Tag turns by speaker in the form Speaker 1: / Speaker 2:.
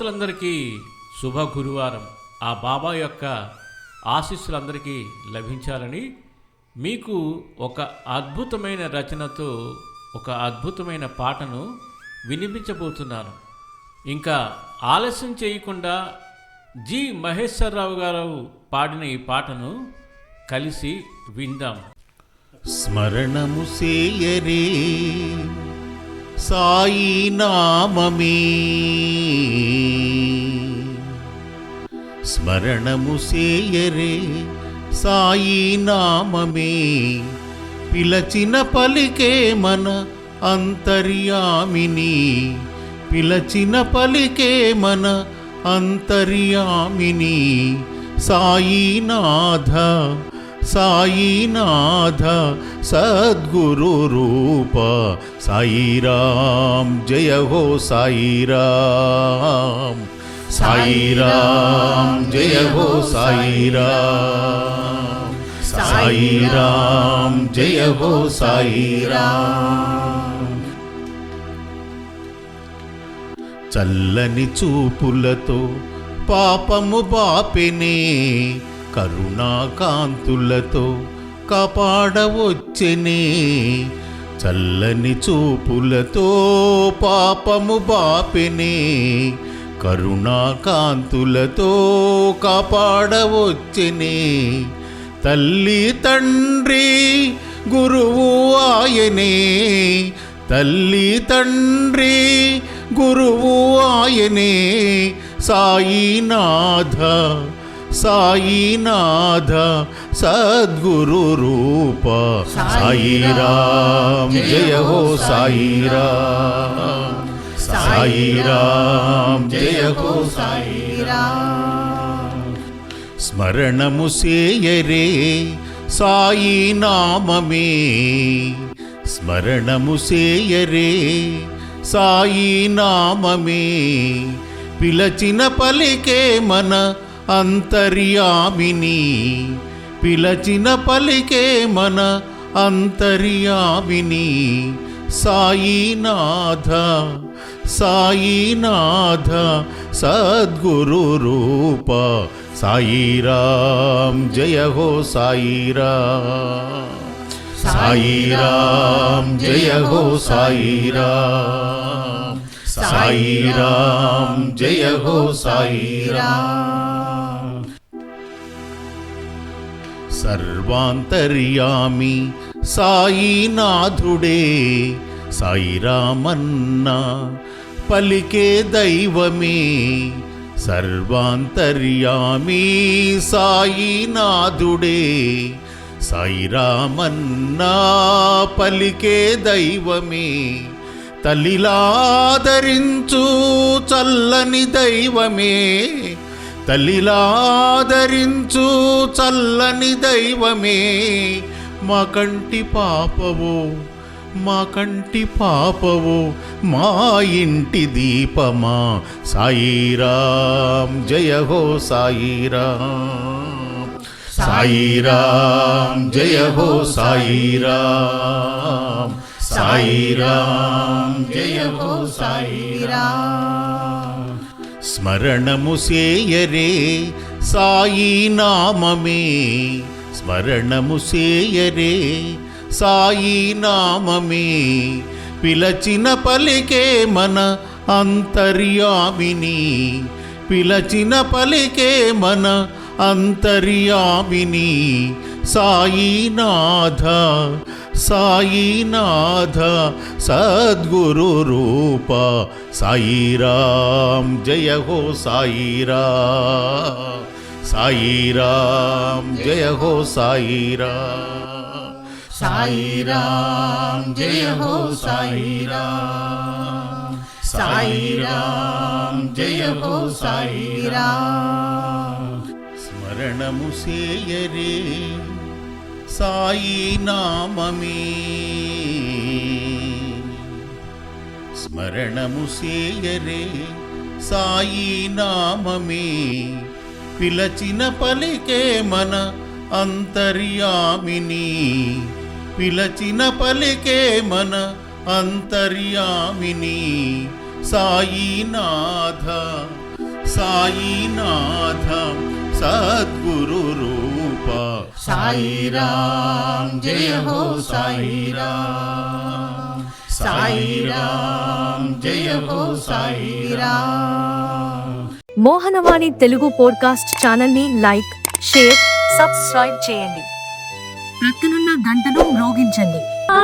Speaker 1: శ్రోతలందరికీ శుభ గురువారం ఆ బాబా యొక్క ఆశీస్సులందరికీ లభించాలని మీకు ఒక అద్భుతమైన రచనతో ఒక అద్భుతమైన పాటను వినిపించబోతున్నాను. ఇంకా ఆలస్యం చేయకుండా జి మహేశ్వరరావు గారు పాడిన ఈ పాటను కలిసి విందాం.
Speaker 2: స్మరణము సేయరే సాయి నామమే. స్మరణము సేయరే సాయి నామమే. పిలచిన పలికే మన అంతర్యామిని. పిలచిన పలికే మన అంతర్యామిని. సాయినాథ సాయినాథ సద్గురు రూప సాయిరాం జయ హో సాయిరాం సాయిరాం జయ హో సాయిరాం సాయిరాం జయ హో సాయిరాం చల్లని చూపులతో పాపము బాపినే కరుణాకాంతులతో కాపాడవచ్చెనే. చల్లని చూపులతో పాపము బాపెనే. కరుణాకాంతులతో కాపాడవచ్చెనే. తల్లి తండ్రి గురువు ఆయనే. తల్లి తండ్రి గురువు ఆయనే. సాయినాథ సాయినాథ సద్గురు రూప. సాయిరామ్ జయ హో సాయిరామ్. సాయిరామ్ జయ హో సాయిరామ్. స్మరణము సేయరే సాయి నామమే స్మరణము సేయరే సాయి నామమే పిలచిన పలికే మన అంతర్యామిని పిలచిన పలికే మన అంతర్యామిని. సాయినాథ సాయినాథ సద్గురు రూప సాయిరామ్ జయ హో సాయిరా సాయిరామ్ జయ హో సాయిరా సాయిరామ్ జయ హో సాయిరా సర్వాంతర్యామి. సాయినాథుడే సాయిరామన్నా పలికే దైవమే. సర్వాంతర్యామి సాయినాథుడే సాయిరామన్నా పలికే దైవమే. తల్లిలాదరించు చల్లని దైవమే. తల్లిలాదరించు చల్లని దైవమే మా కంటి పాపవో మా కంటి పాపవో మా ఇంటి దీపమా. సాయిరాం జయ హో సాయిరాం సాయిరాం జయ హో సాయిరామ్. సాయిరాం జయ హో సాయిరామ్. స్మరణము సేయరే సాయి నామమే. స్మరణము సేయరే సాయి నామమే. పిలచిన పలికే మన అంతర్యామిని. పిలచిన పలికే మన అంతర్యామిని. సాయినాథ సాయినాథ సద్గురు రూప సాయిరాం జయ హో సాయిరా సాయిరాం జయ హో సాయిరా సాయిరాం జయ హో సాయిరా సాయిరాం జయ హో సాయిరా స్మరణము సేయరే సాయి నామమే. స్మరణము సేయరే సాయి నామమే. పిలచిన పలికే మన అంతర్యామిని. పిలచిన పలికే మన అంతర్యామిని. సాయినాథ సాయినాథ సద్గురు రూప. సాయిరామ్ జయ హో సాయిరామ్ సాయిరామ్ జయ హో సాయిరామ్
Speaker 3: మోహనవాణి తెలుగు పోడ్కాస్ట్ ఛానల్ని లైక్ షేర్ సబ్స్క్రైబ్ చేయండి. ప్రక్కనున్న గంటను మ్రోగించండి.
Speaker 4: ఆ.